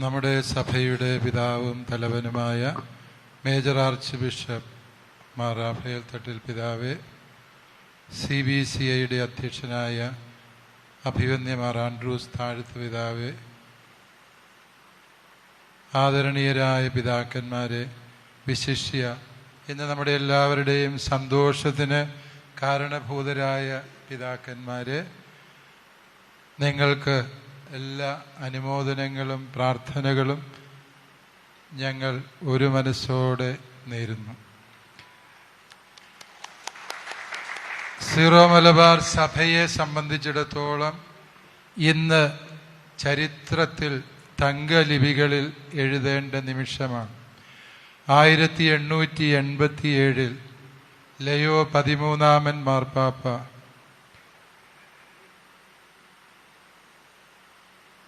നമ്മുടെ സഭയുടെ പിതാവും തലവനുമായ major archbishop Mar Raphael Thattil പിതാവെ സി ബി സി ഐയുടെ അധ്യക്ഷനായ അഭിവന്യമാർ ആൻഡ്രൂസ് താഴ്ത്ത് പിതാവെ ആദരണീയരായ പിതാക്കന്മാരെ വിശിഷ്യ ഇന്ന് നമ്മുടെ എല്ലാവരുടെയും സന്തോഷത്തിന് കാരണഭൂതരായ പിതാക്കന്മാരെ നിങ്ങൾക്ക് എല്ലാ അനുമോദനങ്ങളും പ്രാർത്ഥനകളും ഞങ്ങൾ ഒരു മനസ്സോടെ നേരുന്നു. സീറോ മലബാർ സഭയെ സംബന്ധിച്ചിടത്തോളം ഇന്ന് ചരിത്രത്തിൽ തങ്കലിപികളിൽ എഴുതേണ്ട നിമിഷമാണ്. ആയിരത്തി എണ്ണൂറ്റി എൺപത്തിയേഴിൽ ലയോ പതിമൂന്നാമൻ മാർപ്പാപ്പ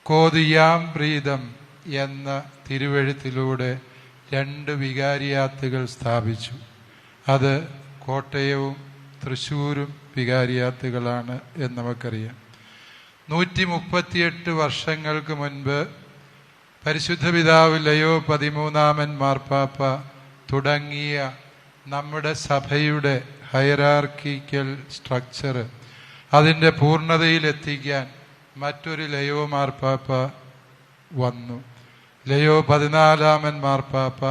കോതിയാം പ്രീതം എന്ന തിരുവഴുത്തിലൂടെ രണ്ട് വികാരിയാത്തുകൾ സ്ഥാപിച്ചു. അത് കോട്ടയവും തൃശ്ശൂരും വികാരിയാത്തുകളാണ് എന്ന് നമുക്കറിയാം. നൂറ്റി മുപ്പത്തിയെട്ട് വർഷങ്ങൾക്ക് മുൻപ് പരിശുദ്ധ പിതാവ് ലയോ പതിമൂന്നാമൻ മാർപ്പാപ്പ തുടങ്ങിയ നമ്മുടെ സഭയുടെ ഹൈറാർക്കിക്കൽ സ്ട്രക്ചർ അതിന്റെ പൂർണതയിലെത്തിക്കാൻ മറ്റൊരു ലയോ മാർപ്പാപ്പ വന്നു. ലയോ പതിനാലാമൻ മാർപ്പാപ്പ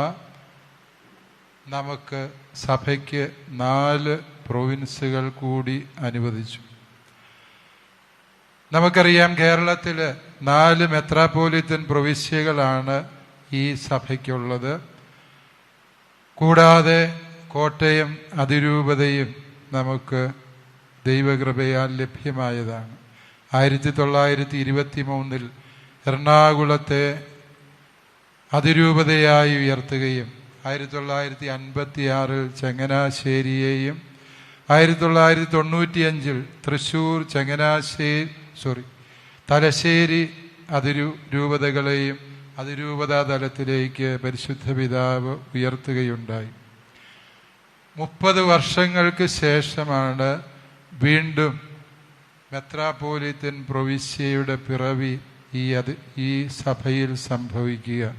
നമുക്ക് സഭയ്ക്ക് നാല് പ്രൊവിൻസുകൾ കൂടി അനുവദിച്ചു. നമുക്കറിയാം കേരളത്തിൽ നാല് മെത്രാപ്പോലിത്തൻ പ്രവിശ്യകളാണ് ഈ സഭയ്ക്കുള്ളത്. കൂടാതെ കോട്ടയം അതിരൂപതയും നമുക്ക് ദൈവകൃപയാൽ ലഭ്യമായതാണ്. ആയിരത്തി തൊള്ളായിരത്തി ഇരുപത്തി മൂന്നിൽ എറണാകുളത്തെ അതിരൂപതയായി ഉയർത്തുകയും ആയിരത്തി തൊള്ളായിരത്തി അൻപത്തി ആറിൽ ചങ്ങനാശ്ശേരിയെയും ആയിരത്തി തൊള്ളായിരത്തി തൊണ്ണൂറ്റിയഞ്ചിൽ തൃശൂർ ചങ്ങനാശ്ശേരി സോറി തലശ്ശേരി അതിരു രൂപതകളെയും അതിരൂപതാ തലത്തിലേക്ക് പരിശുദ്ധ പിതാവ് ഉയർത്തുകയുണ്ടായി. മുപ്പത് വർഷങ്ങൾക്ക് ശേഷമാണ് വീണ്ടും മെത്രാപോലിത്തൻ പ്രൊവിശ്യയുടെ പിറവി ഈ അത് ഈ സഭയിൽ സംഭവിക്കുക.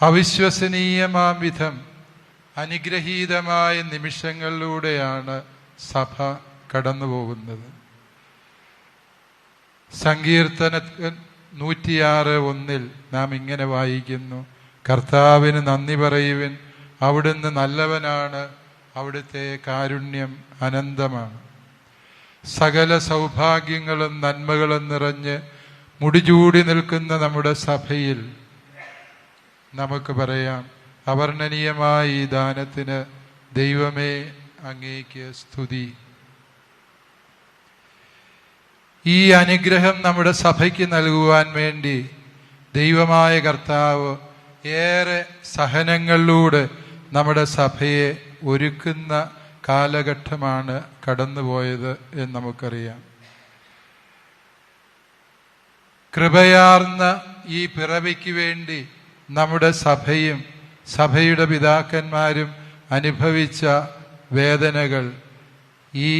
അവിശ്വസനീയമാം വിധം അനുഗ്രഹീതമായ നിമിഷങ്ങളിലൂടെയാണ് സഭ കടന്നുപോകുന്നത്. സങ്കീർത്തന നൂറ്റിയാറ് ഒന്നിൽ നാം ഇങ്ങനെ വായിക്കുന്നു. കർത്താവിന് നന്ദി പറയുവിൻ അവിടുന്ന് നല്ലവനാണ് അവിടുത്തെ കാരുണ്യം അനന്തമാണ്. സകല സൗഭാഗ്യങ്ങളും നന്മകളും നിറഞ്ഞ് മുടിചൂടി നിൽക്കുന്ന നമ്മുടെ സഭയിൽ നമുക്ക് പറയാം അവർണനീയമായ ഈ ദാനത്തിന് ദൈവമേ അങ്ങേക്ക് സ്തുതി. ഈ അനുഗ്രഹം നമ്മുടെ സഭയ്ക്ക് നൽകുവാൻ വേണ്ടി ദൈവമായ കർത്താവ് ഏറെ സഹനങ്ങളിലൂടെ നമ്മുടെ സഭയെ ഒരുക്കുന്ന കാലഘട്ടമാണ് കടന്നുപോയത് എന്ന് നമുക്കറിയാം. കൃപയാർന്ന ഈ പിറവിക്ക് വേണ്ടി നമ്മുടെ സഭയും സഭയുടെ പിതാക്കന്മാരും അനുഭവിച്ച വേദനകൾ ഈ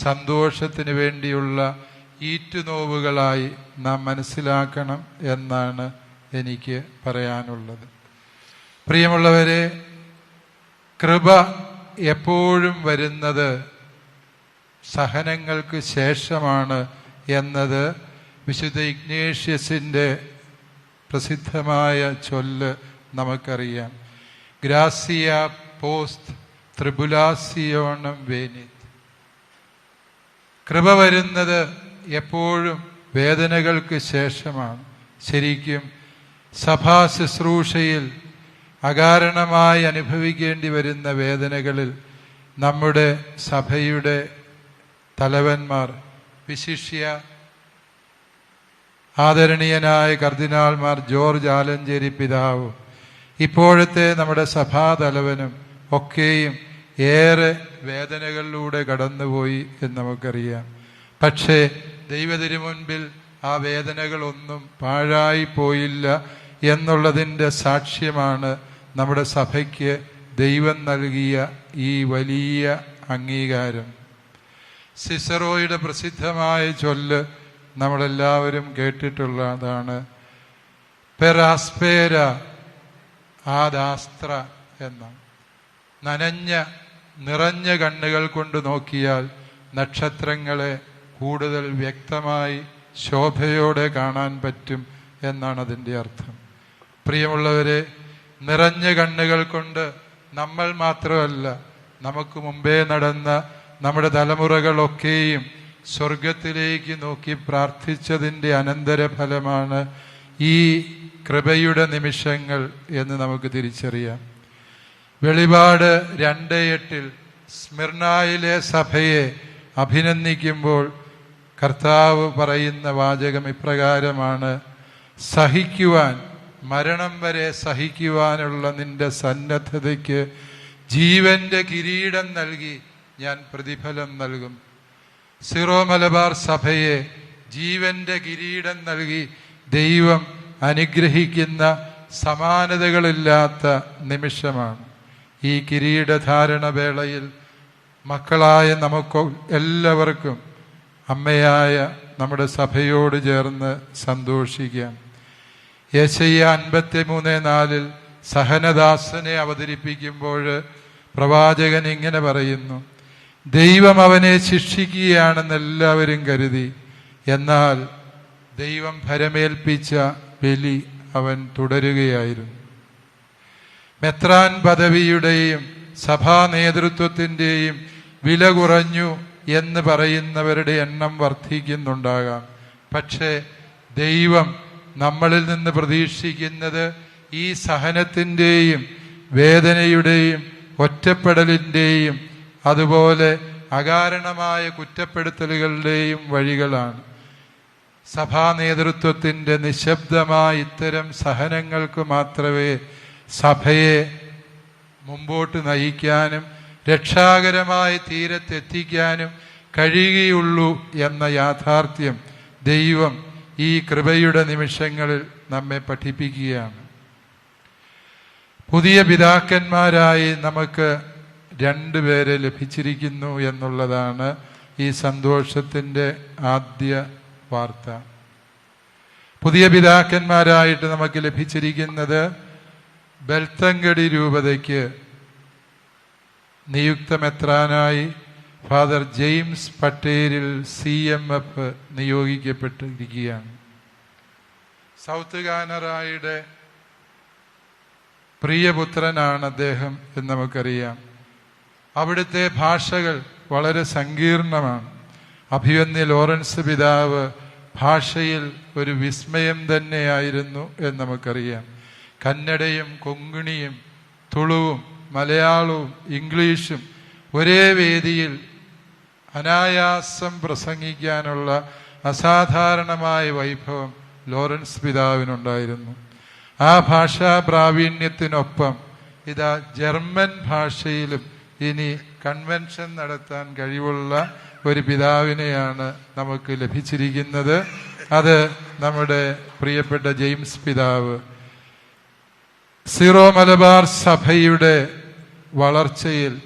സന്തോഷത്തിന് വേണ്ടിയുള്ള ഈറ്റുനോവുകളായി നാം മനസ്സിലാക്കണം എന്നാണ് എനിക്ക് പറയാനുള്ളത്. പ്രിയമുള്ളവരെ കൃപ എപ്പോഴും വരുന്നത് സഹനങ്ങൾക്ക് ശേഷമാണ് എന്നത് വിശുദ്ധ ഇഗ്നേഷ്യസിന്റെ പ്രസിദ്ധമായ ചൊല്ല് നമുക്കറിയാം. ഗ്രാസിയ പോസ്റ്റ് ത്രിപുലാസിയോണം വേനിത്. കൃപ വരുന്നത് എപ്പോഴും വേദനകൾക്ക് ശേഷമാണ്. ശരിക്കും സഭാ ശുശ്രൂഷയിൽ അകാരണമായി അനുഭവിക്കേണ്ടി വരുന്ന വേദനകളിൽ നമ്മുടെ സഭയുടെ തലവന്മാർ വിശിഷ്യ ആദരണീയനായ കർദിനാൾമാർ ജോർജ് ആലഞ്ചേരി പിതാവ് ഇപ്പോഴത്തെ നമ്മുടെ സഭാതലവനും ഒക്കെയും ഏറെ വേദനകളിലൂടെ കടന്നുപോയി എന്ന് നമുക്കറിയാം. പക്ഷേ ദൈവത്തിനു മുൻപിൽ ആ വേദനകളൊന്നും പാഴായി പോയില്ല എന്നുള്ളതിന്റെ സാക്ഷ്യമാണ് നമ്മുടെ സഭയ്ക്ക് ദൈവം നൽകിയ ഈ വലിയ അംഗീകാരം. സിസറോയുടെ പ്രസിദ്ധമായ ചൊല്ല് നമ്മളെല്ലാവരും കേട്ടിട്ടുള്ളതാണ്. പെറാസ്പേര ആദാസ്ത്ര എന്ന. നനഞ്ഞ നിറഞ്ഞ കണ്ണുകൾ കൊണ്ട് നോക്കിയാൽ നക്ഷത്രങ്ങളെ കൂടുതൽ വ്യക്തമായി ശോഭയോടെ കാണാൻ പറ്റും എന്നാണ് അതിന്റെ അർത്ഥം. പ്രിയമുള്ളവരെ നിറഞ്ഞ കണ്ണുകൾ കൊണ്ട് നമ്മൾ മാത്രമല്ല നമുക്ക് മുമ്പേ നടന്ന നമ്മുടെ തലമുറകളൊക്കെയും സ്വർഗത്തിലേക്ക് നോക്കി പ്രാർത്ഥിച്ചതിന്റെ അനന്തരഫലമാണ് ഈ കൃപയുടെ നിമിഷങ്ങൾ എന്ന് നമുക്ക് തിരിച്ചറിയാം. വെളിപാട് രണ്ട് എട്ടിൽ സ്മിർണായിലെ സഭയെ അഭിനന്ദിക്കുമ്പോൾ കർത്താവ് പറയുന്ന വാചകം ഇപ്രകാരമാണ് സഹിക്കുവാൻ മരണം വരെ സഹിക്കുവാനുള്ള നിന്റെ സന്നദ്ധതയ്ക്ക് ജീവന്റെ കിരീടം നൽകി ഞാൻ പ്രതിഫലം നൽകും. സിറോ മലബാർ സഭയെ ജീവന്റെ കിരീടം നൽകി ദൈവം അനുഗ്രഹിക്കുന്ന സമാനതകളില്ലാത്ത നിമിഷമാണ്. ഈ കിരീടധാരണ വേളയിൽ മക്കളായ നമുക്ക് എല്ലാവർക്കും അമ്മയായ നമ്മുടെ സഭയോട് ചേർന്ന് സന്തോഷിക്കാം. യേശയ്യ അൻപത്തി മൂന്ന് നാലിൽ സഹനദാസനെ അവതരിപ്പിക്കുമ്പോൾ പ്രവാചകൻ ഇങ്ങനെ പറയുന്നു. ദൈവം അവനെ ശിക്ഷിക്കുകയാണെന്ന് എല്ലാവരും കരുതി. എന്നാൽ ദൈവം ഭരമേൽപ്പിച്ച ബലി അവൻ തുടരുകയായിരുന്നു. മെത്രാൻ പദവിയുടെയും സഭാ നേതൃത്വത്തിന്റെയും വില കുറഞ്ഞു എന്ന് പറയുന്നവരുടെ എണ്ണം വർദ്ധിക്കുന്നുണ്ടാകാം. പക്ഷേ ദൈവം നമ്മളിൽ നിന്ന് പ്രതീക്ഷിക്കുന്നത് ഈ സഹനത്തിന്റെയും വേദനയുടെയും ഒറ്റപ്പെടലിന്റെയും അതുപോലെ അകാരണമായ കുറ്റപ്പെടുത്തലുകളുടെയും വഴികളാണ്. സഭാ നേതൃത്വത്തിന്റെ നിശബ്ദമായ ഇത്തരം സഹനങ്ങൾക്ക് മാത്രമേ സഭയെ മുമ്പോട്ട് നയിക്കാനും രക്ഷാകരമായ തീരത്തെത്തിക്കാനും കഴിയുകയുള്ളൂ എന്ന യാഥാർത്ഥ്യം ദൈവം ഈ കൃപയുടെ നിമിഷങ്ങളിൽ നമ്മെ പഠിപ്പിക്കുകയാണ്. പുതിയ പിതാക്കന്മാരായി നമുക്ക് രണ്ടുപേരെ ലഭിച്ചിരിക്കുന്നു എന്നുള്ളതാണ് ഈ സന്തോഷത്തിന്റെ ആദ്യ വാർത്ത. പുതിയ പിതാക്കന്മാരായിട്ട് നമുക്ക് ലഭിച്ചിരിക്കുന്നത് ബെൽത്തങ്കടി രൂപതയ്ക്ക് നിയുക്തമെത്രാനായി father James Patteril C M F നിയോഗിക്കപ്പെട്ടിരിക്കുകയാണ്. South കാനറായുടെ പ്രിയപുത്രനാണ് അദ്ദേഹം എന്ന് നമുക്കറിയാം. അവിടുത്തെ ഭാഷകൾ വളരെ സങ്കീർണമാണ്. അഭിവന്യ ലോറൻസ് പിതാവ് ഭാഷയിൽ ഒരു വിസ്മയം തന്നെയായിരുന്നു എന്ന് നമുക്കറിയാം. കന്നഡയും കൊങ്കിണിയും തുളുവും മലയാളവും ഇംഗ്ലീഷും ഒരേ വേദിയിൽ അനായാസം പ്രസംഗിക്കാനുള്ള അസാധാരണമായ വൈഭവം ലോറൻസ് പിതാവിനുണ്ടായിരുന്നു. ആ ഭാഷാ പ്രാവീണ്യത്തിനൊപ്പം ഇതാ ജർമ്മൻ ഭാഷയിലും ഇനി കൺവെൻഷൻ നടത്താൻ കഴിവുള്ള ഒരു പിതാവിനെയാണ് നമുക്ക് ലഭിച്ചിരിക്കുന്നത്. അത് നമ്മുടെ പ്രിയപ്പെട്ട ജെയിംസ് പിതാവ്. സിറോ മലബാർ സഭയുടെ വളർച്ചയിൽ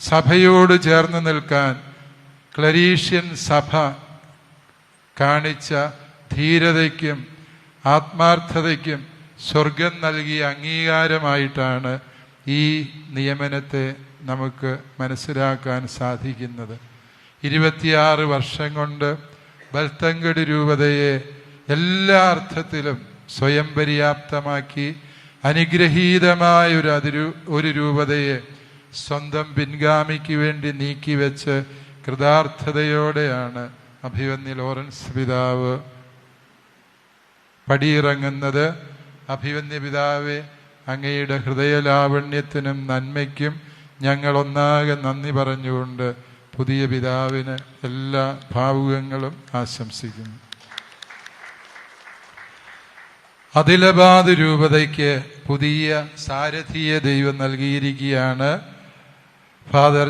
സഭയോട് ചേർന്ന് നിൽക്കാൻ ക്ലരീഷ്യൻ സഭ കാണിച്ച ധീരതയ്ക്കും ആത്മാർത്ഥതയ്ക്കും സ്വർഗം നൽകിയ അംഗീകാരമായിട്ടാണ് ഈ നിയമനത്തെ നമുക്ക് മനസ്സിലാക്കാൻ സാധിക്കുന്നത്. ഇരുപത്തിയാറ് വർഷം കൊണ്ട് ബൽത്തങ്കടി രൂപതയെ എല്ലാ അർത്ഥത്തിലും സ്വയം പര്യാപ്തമാക്കി അനുഗ്രഹീതമായ ഒരു അതിരു ഒരു രൂപതയെ സ്വന്തം പിൻഗാമിക്ക് വേണ്ടി നീക്കിവെച്ച് കൃതാർത്ഥതയോടെയാണ് അഭിവന്യ ലോറൻസ് പിതാവ് പടിയിറങ്ങുന്നത്. അഭിവന്യ പിതാവെ അങ്ങയുടെ ഹൃദയലാവണ്യത്തിനും നന്മയ്ക്കും ഞങ്ങൾ ഒന്നാകെ നന്ദി പറഞ്ഞുകൊണ്ട് പുതിയ പിതാവിന് എല്ലാ ഭാവുകങ്ങളും ആശംസിക്കുന്നു. അതിലബാദ് രൂപതയ്ക്ക് പുതിയ സാരഥിയെ ദൈവം നൽകിയിരിക്കുകയാണ് father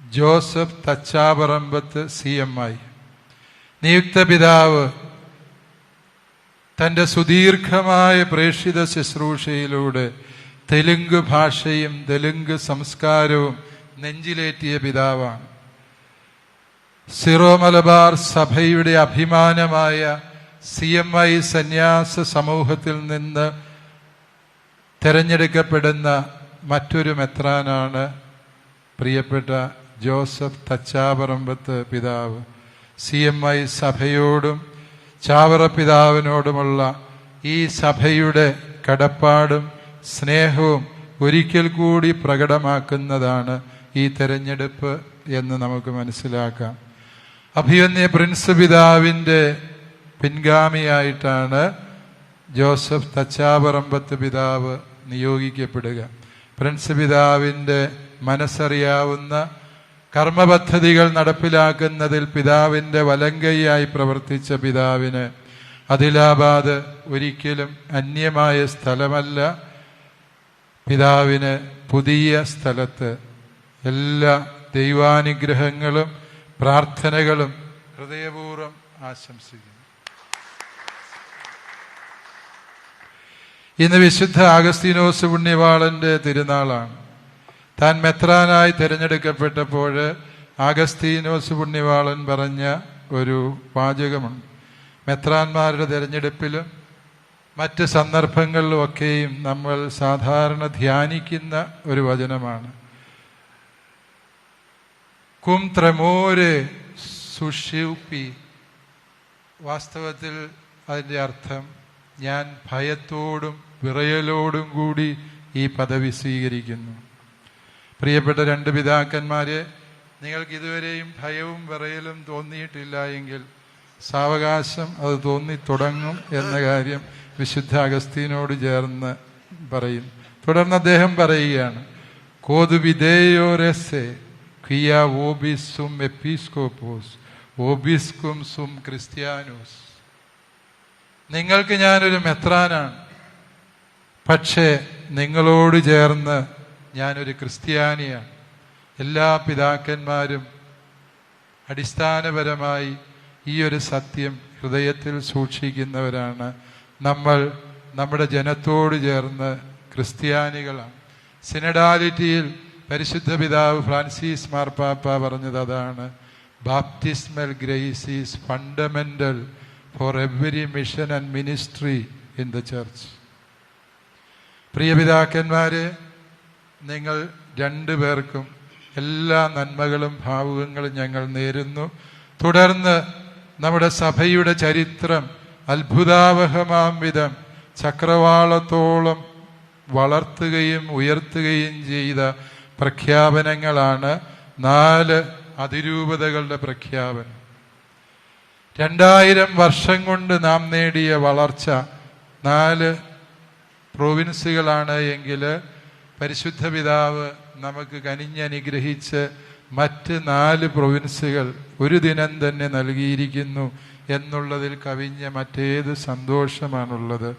Joseph Thachaparambath C M I. നിയുക്ത പിതാവ് തന്റെ സുദീർഘമായ പ്രേക്ഷിത ശുശ്രൂഷയിലൂടെ തെലുങ്ക് ഭാഷയും തെലുങ്ക് സംസ്കാരവും നെഞ്ചിലേറ്റിയ പിതാവാണ്. സിറോ മലബാർ സഭയുടെ അഭിമാനമായ സി എം ഐ സന്യാസ സമൂഹത്തിൽ നിന്ന് തിരഞ്ഞെടുക്കപ്പെടുന്ന മറ്റൊരു മെത്രാനാണ് പ്രിയപ്പെട്ട ജോസഫ് തച്ചാപറമ്പത്ത് പിതാവ്. സി എം ഐ സഭയോടും ചാവറ പിതാവിനോടുമുള്ള ഈ സഭയുടെ കടപ്പാടും സ്നേഹവും ഒരിക്കൽ കൂടി പ്രകടമാക്കുന്നതാണ് ഈ തെരഞ്ഞെടുപ്പ് എന്ന് നമുക്ക് മനസ്സിലാക്കാം. അഭിയന്യ പ്രിൻസ് പിതാവിന്റെ പിൻഗാമിയായിട്ടാണ് ജോസഫ് തച്ചാപറമ്പത്ത് പിതാവ് നിയോഗിക്കപ്പെടുക. പ്രിൻസ് പിതാവിന്റെ മനസ്സറിയാവുന്ന കർമ്മപദ്ധതികൾ നടപ്പിലാക്കുന്നതിൽ പിതാവിന്റെ വലങ്കൈയായി പ്രവർത്തിച്ച പിതാവിന് അദിലാബാദ് ഒരിക്കലും അന്യമായ സ്ഥലമല്ല. പിതാവിന് പുതിയ സ്ഥലത്ത് എല്ലാ ദൈവാനുഗ്രഹങ്ങളും പ്രാർത്ഥനകളും ഹൃദയപൂർവം ആശംസിക്കുന്നു. ഇന്ന് വിശുദ്ധ അഗസ്തീനോസ് പുണ്യവാളന്റെ തിരുനാളാണ്. താൻ മെത്രാനായി തിരഞ്ഞെടുക്കപ്പെട്ടപ്പോൾ ആഗസ്തീനോസ് പുണ്യവാളൻ പറഞ്ഞ ഒരു വാചകമുണ്ട്. മെത്രാന്മാരുടെ തിരഞ്ഞെടുപ്പിലും മറ്റ് സന്ദർഭങ്ങളിലുമൊക്കെയും നമ്മൾ സാധാരണ ധ്യാനിക്കുന്ന ഒരു വചനമാണ്. കും ത്രമോര് സുഷിപ്പി വാസ്തവത്തിൽ അതിന്റെ അർത്ഥം ഞാൻ ഭയത്തോടും വിറയലോടും കൂടി ഈ പദവി സ്വീകരിക്കുന്നു. പ്രിയപ്പെട്ട രണ്ട് പിതാക്കന്മാരെ നിങ്ങൾക്ക് ഇതുവരെയും ഭയവും വിറയലും തോന്നിയിട്ടില്ല എങ്കിൽ സാവകാശം അത് തോന്നി തുടങ്ങും എന്ന കാര്യം വിശുദ്ധ അഗസ്തീനോട് ചേർന്ന് പറയും. തുടർന്ന് അദ്ദേഹം പറയുകയാണ് കോതുവിധേയോരെസെ ക്രിയ ഓബിസ് എപ്പിസ്കോപ്പോസ് ഓബിസ്കും സും ക്രിസ്ത്യാനോസ്. നിങ്ങൾക്ക് ഞാനൊരു മെത്രാനാണ്. പക്ഷേ നിങ്ങളോട് ചേർന്ന് ഞാനൊരു ക്രിസ്ത്യാനിയാണ്. എല്ലാ പിതാക്കന്മാരും അടിസ്ഥാനപരമായി ഈ ഒരു സത്യം ഹൃദയത്തിൽ സൂക്ഷിക്കുന്നവരാണ് നമ്മൾ നമ്മുടെ ജനത്തോട് ചേർന്ന് ക്രിസ്ത്യാനികളാണ്. സിനഡാലിറ്റിയിൽ പരിശുദ്ധ പിതാവ് ഫ്രാൻസിസ് മാർപ്പാപ്പ പറഞ്ഞത് അതാണ്. Baptismal grace is fundamental for every mission and ministry in the church. പ്രിയ പിതാക്കന്മാരെ നിങ്ങൾ രണ്ടു പേർക്കും എല്ലാ നന്മകളും ഭാവുകങ്ങളും ഞങ്ങൾ നേരുന്നു. തുടർന്ന് നമ്മുടെ സഭയുടെ ചരിത്രം അത്ഭുതാവഹമാം വിധം ചക്രവാളത്തോളം വളർത്തുകയും ഉയർത്തുകയും ചെയ്ത പ്രഖ്യാപനങ്ങളാണ് നാല് അതിരൂപതകളുടെ പ്രഖ്യാപനം. രണ്ടായിരം വർഷം കൊണ്ട് നാം നേടിയ വളർച്ച നാല് പ്രൊവിൻസുകളാണ് എങ്കിൽ പരിശുദ്ധ പിതാവ് നമുക്ക് കനിഞ്ഞനുഗ്രഹിച്ച് മറ്റ് നാല് പ്രൊവിൻസുകൾ ഒരു ദിനം തന്നെ നൽകിയിരിക്കുന്നു എന്നുള്ളതിൽ കവിഞ്ഞ മറ്റേത് സന്തോഷമാണുള്ളത്.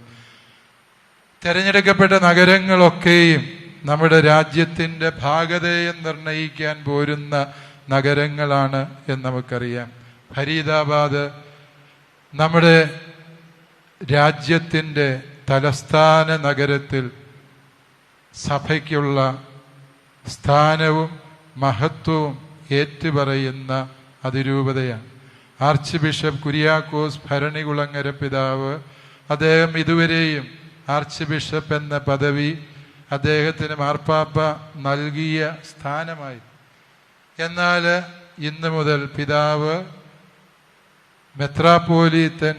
തിരഞ്ഞെടുക്കപ്പെട്ട നഗരങ്ങളൊക്കെയും നമ്മുടെ രാജ്യത്തിന്റെ ഭാഗതയെ നിർണയിക്കാൻ പോരുന്ന നഗരങ്ങളാണ് എന്ന് നമുക്കറിയാം. ഫരീദാബാദ് നമ്മുടെ രാജ്യത്തിന്റെ തലസ്ഥാന നഗരത്തിൽ സഭയ്ക്കുള്ള സ്ഥാനവും മഹത്വവും ഏറ്റുപറയുന്ന അതിരൂപതയാണ്. ആർച്ച് ബിഷപ്പ് കുര്യാക്കോസ് ഭരണികുളങ്ങര പിതാവ് അദ്ദേഹം ഇതുവരെയും ആർച്ച് ബിഷപ്പ് എന്ന പദവി അദ്ദേഹത്തിന് മാർപ്പാപ്പ നൽകിയ സ്ഥാനമായി എന്നാൽ ഇന്ന് മുതൽ പിതാവ് മെത്രാപ്പോലീത്തൻ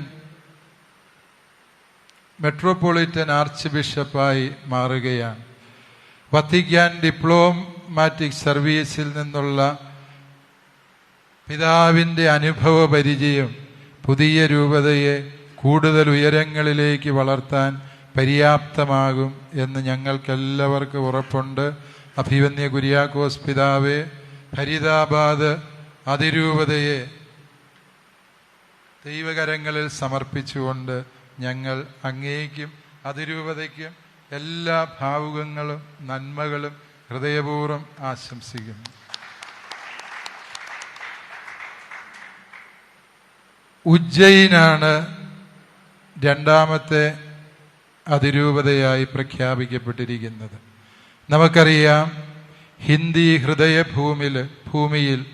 മെട്രോപൊളിറ്റൻ ആർച്ച് ബിഷപ്പായി മാറുകയാണ്. വത്തിക്കാൻ ഡിപ്ലോമാറ്റിക് സർവീസിൽ നിന്നുള്ള പിതാവിന്റെ അനുഭവ പരിചയം പുതിയ രൂപതയെ കൂടുതൽ ഉയരങ്ങളിലേക്ക് വളർത്താൻ പര്യാപ്തമാകും എന്ന് ഞങ്ങൾക്കെല്ലാവർക്കും ഉറപ്പുണ്ട്. അഭിവന്യ കുര്യാക്കോസ് പിതാവെ ഫരീദാബാദ് അതിരൂപതയെ ദൈവകരങ്ങളിൽ സമർപ്പിച്ചുകൊണ്ട് ഞങ്ങൾ അങ്ങേക്കും അതിരൂപതയ്ക്കും എല്ലാ ഭാവുകങ്ങളും നന്മകളും ഹൃദയപൂർവം ആശംസിക്കുന്നു. ഉജ്ജയിനാണ് രണ്ടാമത്തെ അതിരൂപതയായി പ്രഖ്യാപിക്കപ്പെട്ടിരിക്കുന്നത്. നമുക്കറിയാം ഹിന്ദി ഹൃദയഭൂമിൽ ഭൂമിയിൽ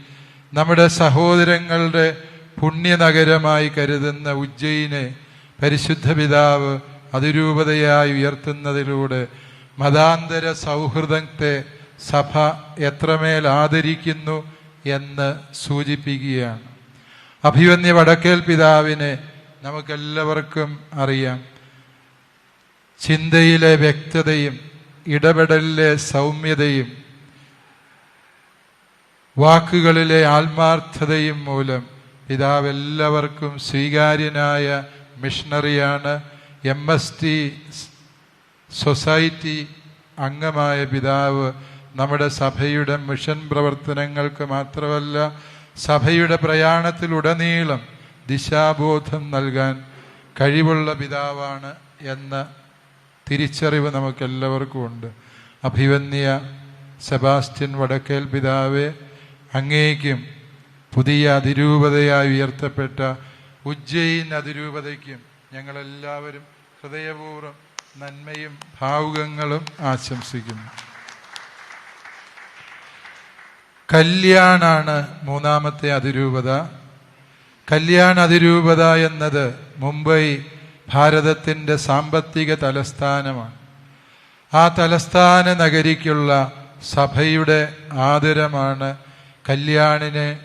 നമ്മുടെ സഹോദരങ്ങളുടെ പുണ്യനഗരമായി കരുതുന്ന ഉജ്ജയിനെ പരിശുദ്ധ പിതാവ് അതിരൂപതയായി ഉയർത്തുന്നതിലൂടെ മതാന്തര സൗഹൃദത്തെ സഭ എത്രമേൽ ആദരിക്കുന്നു എന്ന് സൂചിപ്പിക്കുകയാണ്. അഭിവന്യ വടക്കേൽ പിതാവിനെ നമുക്കെല്ലാവർക്കും അറിയാം. ചിന്തയിലെ വ്യക്തതയും ഇടപെടലിലെ സൗമ്യതയും വാക്കുകളിലെ ആത്മാർത്ഥതയും മൂലം പിതാവ് എല്ലാവർക്കും സ്വീകാര്യനായ മിഷണറിയാണ് എം എസ് ടി സൊസൈറ്റി അംഗമായ പിതാവ്. നമ്മുടെ സഭയുടെ മിഷൻ പ്രവർത്തനങ്ങൾക്ക് മാത്രമല്ല സഭയുടെ പ്രയാണത്തിലുടനീളം ദിശാബോധം നൽകാൻ കഴിവുള്ള പിതാവാണ് എന്ന തിരിച്ചറിവ് നമുക്കെല്ലാവർക്കും ഉണ്ട്. അഭിവന്യ സെബാസ്റ്റ്യൻ വടക്കേൽ പിതാവെ അങ്ങേക്കും പുതിയ അതിരൂപതയായി ഉയർത്തപ്പെട്ട ഉജ്ജയിൻ അതിരൂപതയ്ക്കും ഞങ്ങളെല്ലാവരും ഹൃദയപൂർവം നന്മയും ഭാവുകങ്ങളും ആശംസിക്കുന്നു. കല്യാണാണ് മൂന്നാമത്തെ അതിരൂപത. കല്യാൺ അതിരൂപത എന്നത് മുംബൈ ഭാരതത്തിന്റെ സാമ്പത്തിക തലസ്ഥാനമാണ്. ആ തലസ്ഥാന നഗരിക്കുള്ള സഭയുടെ ആദരമാണ് കല്യാണിനെ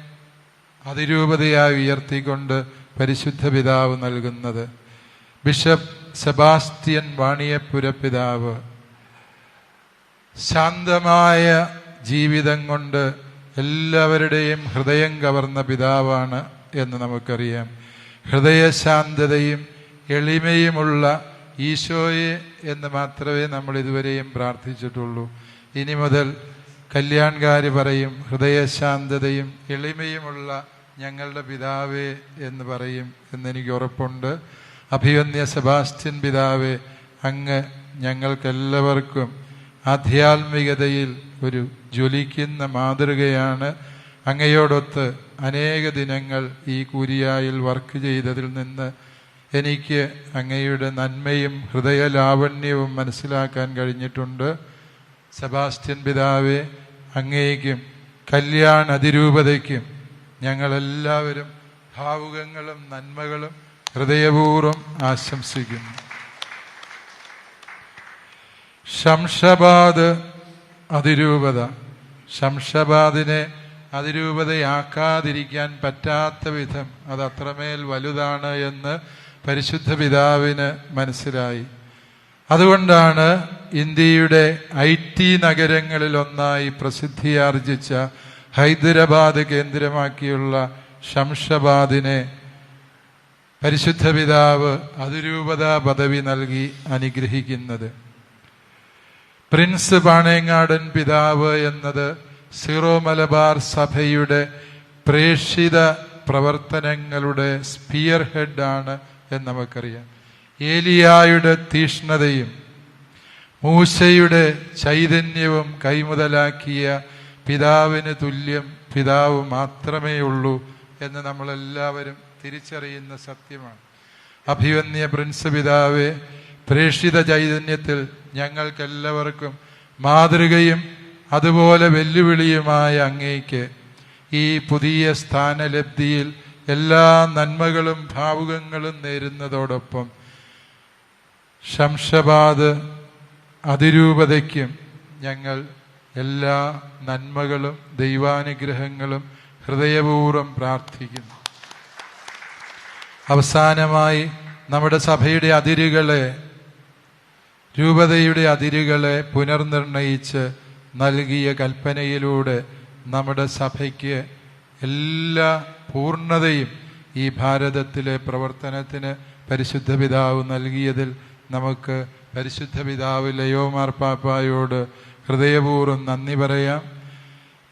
അതിരൂപതയായി ഉയർത്തിക്കൊണ്ട് പരിശുദ്ധ പിതാവ് നൽകുന്നത്. ബിഷപ്പ് സെബാസ്റ്റ്യൻ വാണിയപ്പുര പിതാവ് ശാന്തമായ ജീവിതം കൊണ്ട് എല്ലാവരുടെയും ഹൃദയം കവർന്ന പിതാവാണ് എന്ന് നമുക്കറിയാം. ഹൃദയശാന്തതയും എളിമയുമുള്ള ഈശോയെ എന്ന് മാത്രമേ നമ്മൾ ഇതുവരെയും പ്രാർത്ഥിച്ചിട്ടുള്ളൂ. ഇനി മുതൽ കല്യാൺകാർ പറയും ഹൃദയശാന്തതയും എളിമയുമുള്ള ഞങ്ങളുടെ പിതാവേ എന്ന് പറയും എന്നെനിക്ക് ഉറപ്പുണ്ട്. അഭിവന്യ സെബാസ്റ്റ്യൻ പിതാവേ അങ്ങ് ഞങ്ങൾക്കെല്ലാവർക്കും ആധ്യാത്മികതയിൽ ഒരു ജ്വലിക്കുന്ന മാതൃകയാണ് അങ്ങയോടൊത്ത് അനേക ദിനങ്ങൾ ഈ കൂരിയായിൽ വർക്ക് ചെയ്തതിൽ നിന്ന് എനിക്ക് അങ്ങയുടെ നന്മയും ഹൃദയലാവണ്യവും മനസ്സിലാക്കാൻ കഴിഞ്ഞിട്ടുണ്ട്. സെബാസ്റ്റ്യൻ പിതാവെ അങ്ങേക്കും കല്യാൺ അതിരൂപതയ്ക്കും ഞങ്ങളെല്ലാവരും ഭാവുകങ്ങളും നന്മകളും ഹൃദയപൂർവം ആശംസിക്കുന്നു. ശംഷബാദ് അതിരൂപത. ശംഷബാദിനെ അതിരൂപതയാക്കാതിരിക്കാൻ പറ്റാത്ത വിധം അത് അത്രമേൽ വലുതാണ് എന്ന് പരിശുദ്ധ പിതാവിന് മനസ്സിലായി. അതുകൊണ്ടാണ് ഇന്ത്യയുടെ ഐ ടി നഗരങ്ങളിലൊന്നായി പ്രസിദ്ധിയാർജിച്ച ഹൈദരാബാദ് കേന്ദ്രമാക്കിയുള്ള ശംഷബാദിനെ പരിശുദ്ധ പിതാവ് അതിരൂപത പദവി നൽകി അനുഗ്രഹിക്കുന്നത്. പ്രിൻസ് പാണേങ്ങാടൻ പിതാവ് എന്നത് സീറോ മലബാർ സഭയുടെ പ്രേക്ഷിത പ്രവർത്തനങ്ങളുടെ സ്പിയർ ഹെഡ് ആണ് എന്ന് നമുക്കറിയാം. ഏലിയായുടെ തീഷ്ണതയും മൂശയുടെ ചൈതന്യവും കൈമുതലാക്കിയ പിതാവിന് തുല്യം പിതാവ് മാത്രമേ ഉള്ളൂ എന്ന് നമ്മളെല്ലാവരും തിരിച്ചറിയുന്ന സത്യമാണ്. അഭിവന്യ പ്രിൻസ് പിതാവെ പ്രേക്ഷിത ചൈതന്യത്തിൽ ഞങ്ങൾക്കെല്ലാവർക്കും മാതൃകയും അതുപോലെ വെല്ലുവിളിയുമായ അങ്ങേക്ക് ഈ പുതിയ സ്ഥാനലബ്ധിയിൽ എല്ലാ നന്മകളും ഭാവുകങ്ങളും നേരുന്നതോടൊപ്പം ശംഷബാദ് അതിരൂപതയ്ക്കും ഞങ്ങൾ എല്ലാ നന്മകളും ദൈവാനുഗ്രഹങ്ങളും ഹൃദയപൂർവം പ്രാർത്ഥിക്കുന്നു. അവസാനമായി നമ്മുടെ സഭയുടെ അതിരുകളെ രൂപതയുടെ അതിരുകളെ പുനർനിർണയിച്ച് നൽകിയ കൽപ്പനയിലൂടെ നമ്മുടെ സഭയ്ക്ക് എല്ലാ പൂർണതയും ഈ ഭാരതത്തിലെ പ്രവർത്തനത്തിന് പരിശുദ്ധ പിതാവ് നൽകിയതിൽ നമുക്ക് പരിശുദ്ധ പിതാവ് പാപ്പായോട് ഹൃദയപൂർവം നന്ദി പറയാം.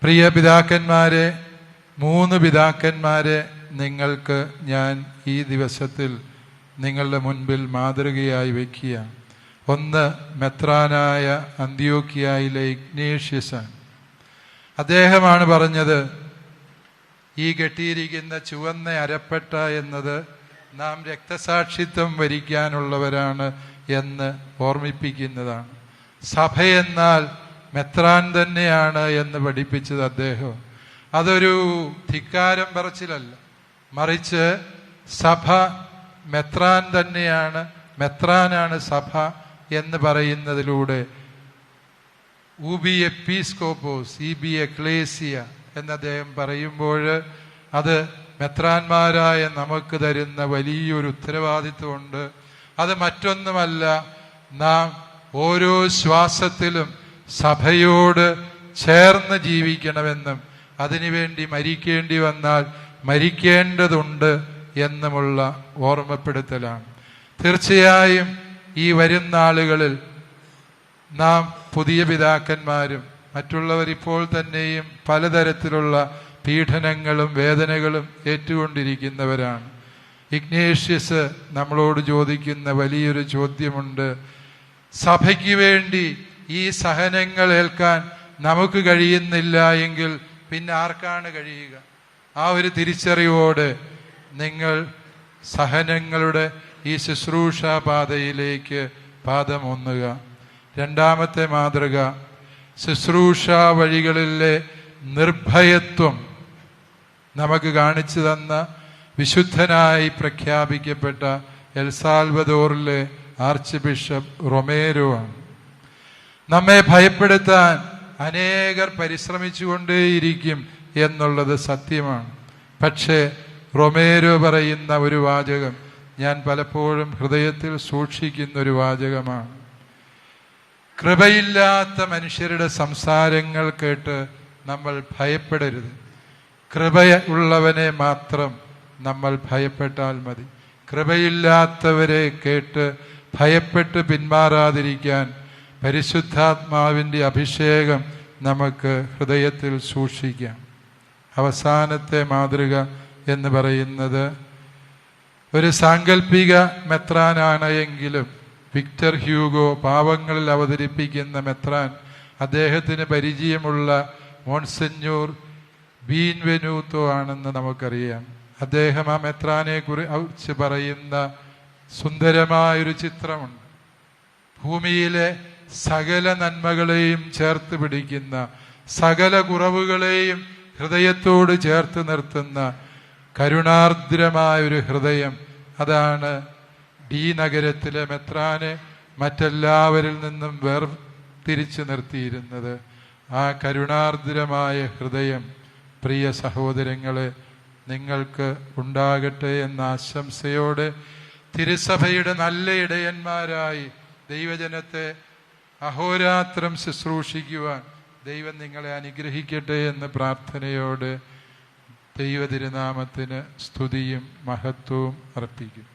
പ്രിയ പിതാക്കന്മാരെ മൂന്ന് പിതാക്കന്മാരെ നിങ്ങൾക്ക് ഞാൻ ഈ ദിവസത്തിൽ നിങ്ങളുടെ മുൻപിൽ മാതൃകയായി വയ്ക്കുക ഒന്ന് മെത്രാനായ അന്ത്യോക്കിയായിലെ ഇഗ്നേഷ്യസാണ് അദ്ദേഹമാണ് പറഞ്ഞത് ഈ കെട്ടിയിരിക്കുന്ന ചുവന്ന അരപ്പെട്ട എന്നത് നാം രക്തസാക്ഷിത്വം വരിക്കാനുള്ളവരാണ് എന്ന് ഓർമ്മിപ്പിക്കുന്നതാണ്. എന്നാൽ മെത്രാൻ തന്നെയാണ് എന്ന് പഠിപ്പിച്ചത് അദ്ദേഹം. അതൊരു ധിക്കാരം പറച്ചിലല്ല. മറിച്ച് സഭ മെത്രാൻ തന്നെയാണ് മെത്രാനാണ് സഭ എന്ന് പറയുന്നതിലൂടെ ഊബി പീസ്കോപ്പോസ് ഇ ബി എ ക്ലേസിയ എന്ന് അദ്ദേഹം പറയുമ്പോൾ അത് മെത്രാന്മാരായ നമുക്ക് തരുന്ന വലിയൊരു ഉത്തരവാദിത്വമുണ്ട്. അത് മറ്റൊന്നുമല്ല നാം ഓരോ ശ്വാസത്തിലും സഭയോട് ചേർന്ന് ജീവിക്കണമെന്നും അതിനുവേണ്ടി മരിക്കേണ്ടി വന്നാൽ മരിക്കേണ്ടതുണ്ട് എന്നുമുള്ള ഓർമ്മപ്പെടുത്തലാണ്. തീർച്ചയായും ഈ വരും നാളുകളിൽ നാം പുതിയ പിതാക്കന്മാരും മറ്റുള്ളവർ ഇപ്പോൾ തന്നെയും പലതരത്തിലുള്ള പീഡനങ്ങളും വേദനകളും ഏറ്റുകൊണ്ടിരിക്കുന്നവരാണ്. ഇഗ്നേഷ്യസ് നമ്മളോട് ചോദിക്കുന്ന വലിയൊരു ചോദ്യമുണ്ട്. സഭയ്ക്ക് വേണ്ടി ഈ സഹനങ്ങൾ ഏൽക്കാൻ നമുക്ക് കഴിയുന്നില്ല എങ്കിൽ പിന്നെ ആർക്കാണ് കഴിയുക? ആ ഒരു തിരിച്ചറിവോടെ നിങ്ങൾ സഹനങ്ങളുടെ ഈ ശുശ്രൂഷ പാതയിലേക്ക് പാദമൊന്നുക. രണ്ടാമത്തെ മാതൃക ശുശ്രൂഷ വഴികളിലെ നിർഭയത്വം നമുക്ക് കാണിച്ചു തന്ന വിശുദ്ധനായി പ്രഖ്യാപിക്കപ്പെട്ട എൽസാൽവദോറിലെ ആർച്ച് ബിഷപ്പ് റൊമേരോ ആണ്. നമ്മെ ഭയപ്പെടുത്താൻ അനേകർ പരിശ്രമിച്ചുകൊണ്ടേയിരിക്കും എന്നുള്ളത് സത്യമാണ്. പക്ഷേ റൊമേരോ പറയുന്ന ഒരു വാചകം ഞാൻ പലപ്പോഴും ഹൃദയത്തിൽ സൂക്ഷിക്കുന്ന ഒരു വാചകമാണ്. കൃപയില്ലാത്ത മനുഷ്യരുടെ സംസാരങ്ങൾ കേട്ട് നമ്മൾ ഭയപ്പെടരുത്. കൃപയുള്ളവനെ മാത്രം നമ്മൾ ഭയപ്പെട്ടാൽ മതി. കൃപയില്ലാത്തവരെ കേട്ട് ഭയപ്പെട്ട് പിന്മാറാതിരിക്കാൻ പരിശുദ്ധാത്മാവിന്റെ അഭിഷേകം നമുക്ക് ഹൃദയത്തിൽ സൂക്ഷിക്കാം. അവസാനത്തെ മാതൃക എന്ന് പറയുന്നത് ഒരു സാങ്കല്പിക മെത്രാനാണ് എങ്കിലും വിക്ടർ ഹ്യൂഗോ പാവങ്ങളിൽ അവതരിപ്പിക്കുന്ന മെത്രാൻ അദ്ദേഹത്തിന് പരിചയമുള്ള മോൺസെഞ്ഞൂർ ബീൻവെനൂത്തോ ആണെന്ന് നമുക്കറിയാം. അദ്ദേഹം ആ മെത്രാനെ കുറിച്ച് പറയുന്ന സുന്ദരമായൊരു ചിത്രമുണ്ട്. ഭൂമിയിലെ സകല നന്മകളെയും ചേർത്ത് പിടിക്കുന്ന സകല കുറവുകളെയും ഹൃദയത്തോട് ചേർത്ത് നിർത്തുന്ന കരുണാർദ്രമായ ഒരു ഹൃദയം. അതാണ് ഡി നഗരത്തിലെ മെത്രാനെ മറ്റെല്ലാവരിൽ നിന്നും വേർതിരിച്ചു നിർത്തിയിരുന്നത്. ആ കരുണാർദ്രമായ ഹൃദയം പ്രിയ സഹോദരങ്ങളെ നിങ്ങൾക്ക് ഉണ്ടാകട്ടെ എന്ന ആശംസയോടെ തിരുസഭയുടെ നല്ല ഇടയന്മാരായി ദൈവജനത്തെ അഹോരാത്രം ശുശ്രൂഷിക്കുവാൻ ദൈവം നിങ്ങളെ അനുഗ്രഹിക്കട്ടെ എന്ന പ്രാർത്ഥനയോട് ദൈവ തിരുനാമത്തിന് സ്തുതിയും മഹത്വവും അർപ്പിക്കും